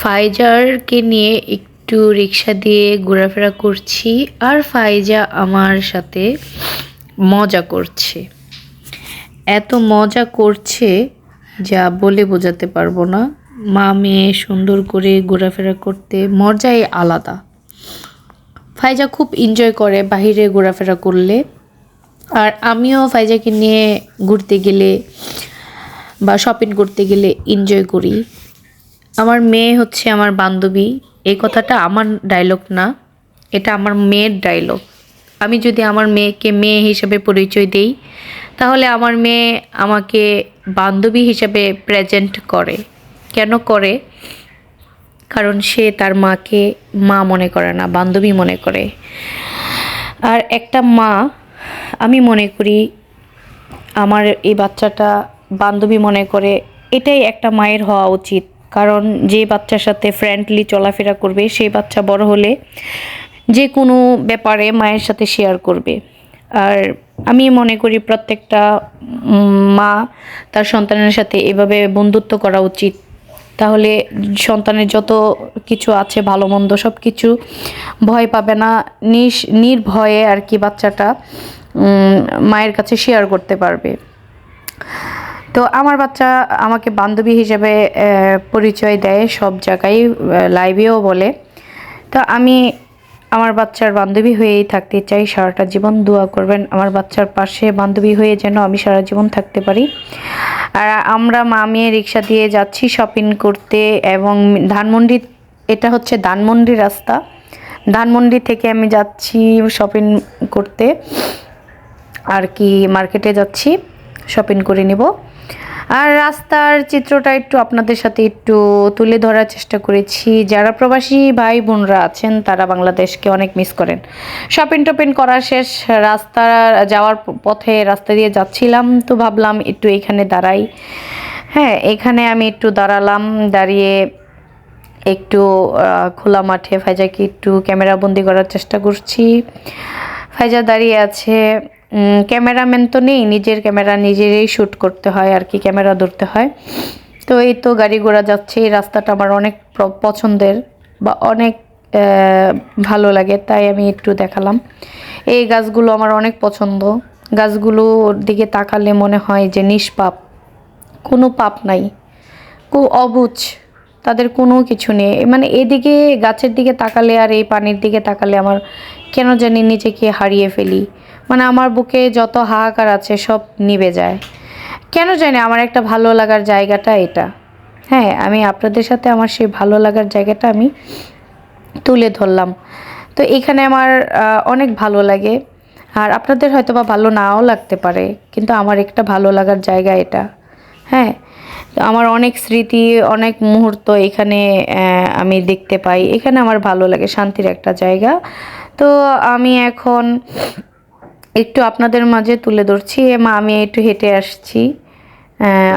ফাইজারকে নিয়ে একটু রিক্সা দিয়ে ঘোরাফেরা করছি আর ফাইজা আমার সাথে মজা করছে। এত মজা করছে যা বলে বোঝাতে পারব না। মা মেয়ে সুন্দর করে ঘোরাফেরা করতে মজাই আলাদা। ফাইজা খুব এনজয় করে বাহিরে ঘোরাফেরা করলে। আর আমিও ফাইজাকে নিয়ে ঘুরতে গেলে বা শপিং করতে গেলে এনজয় করি। আমার মেয়ে হচ্ছে আমার বান্ধবী। এই কথাটা আমার ডায়লগ না, এটা আমার মেয়ের ডায়লগ আমি যদি আমার মেয়েকে মেয়ে হিসেবে পরিচয় দেই, তাহলে আমার মেয়ে আমাকে বান্ধবী হিসেবে প্রেজেন্ট করে। কেন করে? কারণ সে তার মাকে মা মনে করে না, বান্ধবী মনে করে। আর একটা মা, আমি মনে করি আমার এই বাচ্চাটা বান্ধবী মনে করে, এটাই একটা মায়ের হওয়া উচিত। কারণ যে বাচ্চার সাথে ফ্রেন্ডলি চলাফেরা করবে সেই বাচ্চা বড় হলে যে কোনো ব্যাপারে মায়ের সাথে শেয়ার করবে। আর আমি মনে করি প্রত্যেকটা মা তার সন্তানের সাথে এভাবে বন্ধুত্ব করা উচিত। তাহলে সন্তানের যত কিছু আছে, ভালো মন্দ সব কিছু ভয় পাবে না নিস নির্ভয়ে আর কি বাচ্চাটা মায়ের কাছে শেয়ার করতে পারবে। তো আমার বাচ্চা আমাকে বান্ধবী হিসেবে পরিচয় দেয় সব জায়গায় লাইভেও বলে। তো আমি আমার বাচ্চার বান্ধবী হয়েই থাকতে চাই, সারাটা জীবন দোয়া করবেন আমার বাচ্চার পাশে বান্ধবী হয়ে যেন আমি সারা জীবন থাকতে পারি। আর আমরা মা মেয়ে রিক্সা দিয়ে যাচ্ছি শপিং করতে এবং ধানমন্ডি, এটা হচ্ছে ধানমন্ডি রাস্তা। ধানমন্ডি থেকে আমি যাচ্ছি শপিং করতে। আর কি মার্কেটে যাচ্ছি শপিং করে নিব। আর রাস্তার চিত্রটা একটু আপনাদের সাথে একটু তুলে ধরার চেষ্টা করেছি। যারা প্রবাসী ভাই বোনরা আছেন, তারা বাংলাদেশকে অনেক মিস করেন। শপিং টপিং করা শেষ রাস্তা যাওয়ার পথে রাস্তা দিয়ে যাচ্ছিলাম, তো ভাবলাম একটু এখানে দাঁড়াই। হ্যাঁ এখানে আমি একটু দাঁড়ালাম, দাঁড়িয়ে একটু খোলা মাঠে ফাইজাকে একটু ক্যামেরা বন্দি করার চেষ্টা করছি। ফাইজা দাঁড়িয়ে আছে। ক্যামেরাম্যান তো নেই, নিজের ক্যামেরা নিজেরই শ্যুট করতে হয় আর কি, ক্যামেরা ধরতে হয়। তো এই তো গাড়ি ঘোড়া যাচ্ছে, এই রাস্তাটা আমার অনেক পছন্দের বা অনেক ভালো লাগে, তাই আমি একটু দেখালাম। এই গাছগুলো আমার অনেক পছন্দ। গাছগুলোর দিকে তাকালে মনে হয় যে নিষ্পাপ। কোনো পাপ নাই। খুব অবুজ। তাদের কোনো কিছু নেই। মানে এদিকে, গাছের দিকে তাকালে আর এই পানির দিকে তাকালে আমার কেন জানি নিজেকে হারিয়ে ফেলি। মানে আমার বুকে যত হাহাকার আছে সব নিভে যায়। কেন জানি আমার একটা ভালো লাগার জায়গাটা এটা। হ্যাঁ আমি আপনাদের সাথে আমার সেই ভালো লাগার জায়গাটা আমি তুলে ধরলাম। তো এখানে আমার অনেক ভালো লাগে। আর আপনাদের হয়তো বা ভালো নাও লাগতে পারে, কিন্তু আমার একটা ভালো লাগার জায়গা এটা। হ্যাঁ আমার অনেক স্মৃতি, অনেক মুহূর্ত এখানে আমি দেখতে পাই। এখানে আমার ভালো লাগে, শান্তির একটা জায়গা। তো আমি এখন একটু আপনাদের মাঝে তুলে ধরছি। মা, আমি একটু হেঁটে আসছি।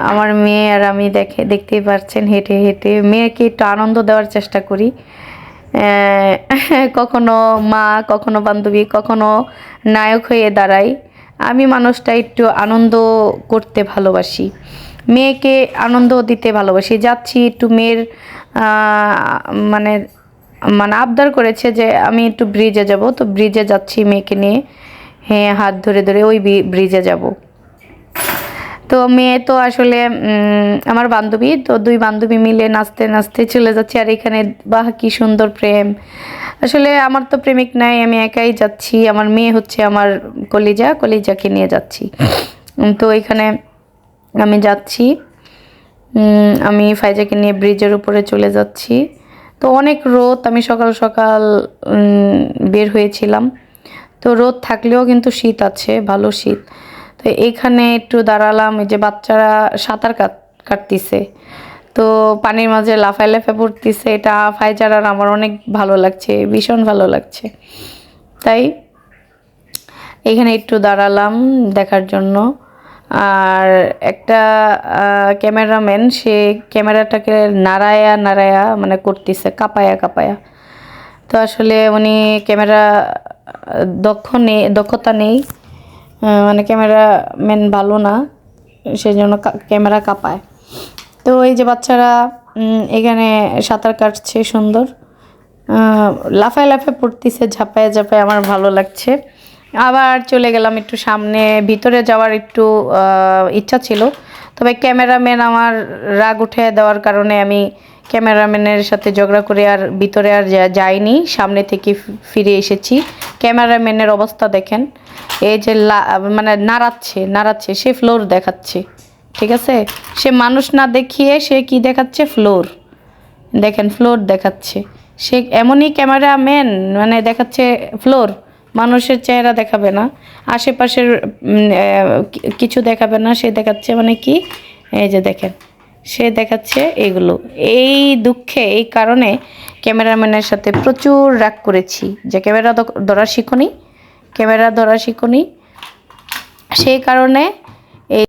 আমার মেয়ে আর আমি দেখে, দেখতেই পাচ্ছেন হেঁটে হেঁটে। মেয়েকে একটু আনন্দ দেওয়ার চেষ্টা করি। কখনো মা, কখনো বান্ধবী, কখনো নায়ক হয়ে দাঁড়াই। আমি মানুষটা একটু আনন্দ করতে ভালোবাসি। মেয়েকে আনন্দ দিতে ভালোবাসি। যাচ্ছি একটু মেয়ের মানে মানে আবদার করেছে যে আমি একটু ব্রিজে যাব। তো ব্রিজে যাচ্ছি মেয়েকে নিয়ে। হ্যাঁ হাত ধরে ধরে ওই ব্রিজে যাব। তো মেয়ে তো আসলে আমার বান্ধবী, তো দুই বান্ধবী মিলে নাচতে নাচতে চলে যাচ্ছে। আর এখানে বাহ, কি সুন্দর প্রেম। আসলে আমার তো প্রেমিক নাই, আমি একাই যাচ্ছি। আমার মেয়ে হচ্ছে আমার কলিজা, কলিজাকে নিয়ে যাচ্ছি। তো এখানে আমি যাচ্ছি। আমি ফাইজাকে নিয়ে ব্রিজের উপরে চলে যাচ্ছি। তো অনেক রোদ, আমি সকাল সকাল বের হয়েছিলাম। তো রোদ থাকলেও কিন্তু শীত আছে, ভালো শীত। তো এইখানে একটু দাঁড়ালাম, এই যে বাচ্চারা সাঁতার কাট, কাটতিছে। তো পানির মাঝে লাফায় লাফায় পড়তিছে, এটা ফাইজার আর আমার অনেক ভালো লাগছে, ভীষণ ভালো লাগছে। তাই এখানে একটু দাঁড়ালাম দেখার জন্য। আর একটা ক্যামেরাম্যান, সে ক্যামেরাটাকে নাড়ায়া নাড়ায়া মানে করতেছে, কাপায়া কাপায়া। তো আসলে উনি ক্যামেরা দক্ষ নেই, দক্ষতা নেই। মানে ক্যামেরাম্যান ভালো না সেই জন্য ক্যামেরা কাঁপায়। তো এই যে বাচ্চারা এখানে সাঁতার কাটছে সুন্দর। লাফায় লাফায় পড়তেছে, ঝাঁপায় ঝাঁপায় আমার ভালো লাগছে। আবার চলে গেলাম একটু সামনে, ভিতরে যাওয়ার একটু ইচ্ছা ছিল। তবে ক্যামেরাম্যান আমার রাগ উঠে দেওয়ার কারণে আমি ক্যামেরাম্যানের সাথে ঝগড়া করে আর ভিতরে আর যাইনি, সামনে থেকে ফিরে এসেছি। ক্যামেরাম্যানের অবস্থা দেখেন। এই যে মানে নাড়াচ্ছে নাড়াচ্ছে, সে ফ্লোর দেখাচ্ছে। ঠিক আছে? সে মানুষ না দেখিয়ে সে কি দেখাচ্ছে? ফ্লোর দেখেন ফ্লোর দেখাচ্ছে। সে এমনই ক্যামেরাম্যান মানে দেখাচ্ছে ফ্লোর মানুষের চেহারা দেখাবে না। আশেপাশের কিছু দেখাবে না, সে দেখাচ্ছে মানে কি? এই যে দেখেন। সে দেখাচ্ছে এগুলো। এই দুঃখে, এই কারণে ক্যামেরাম্যানের সাথে প্রচুর রাগ করেছি যে ক্যামেরা ধরা শিখুনি, ক্যামেরা ধরা শিখুনি। সেই কারণে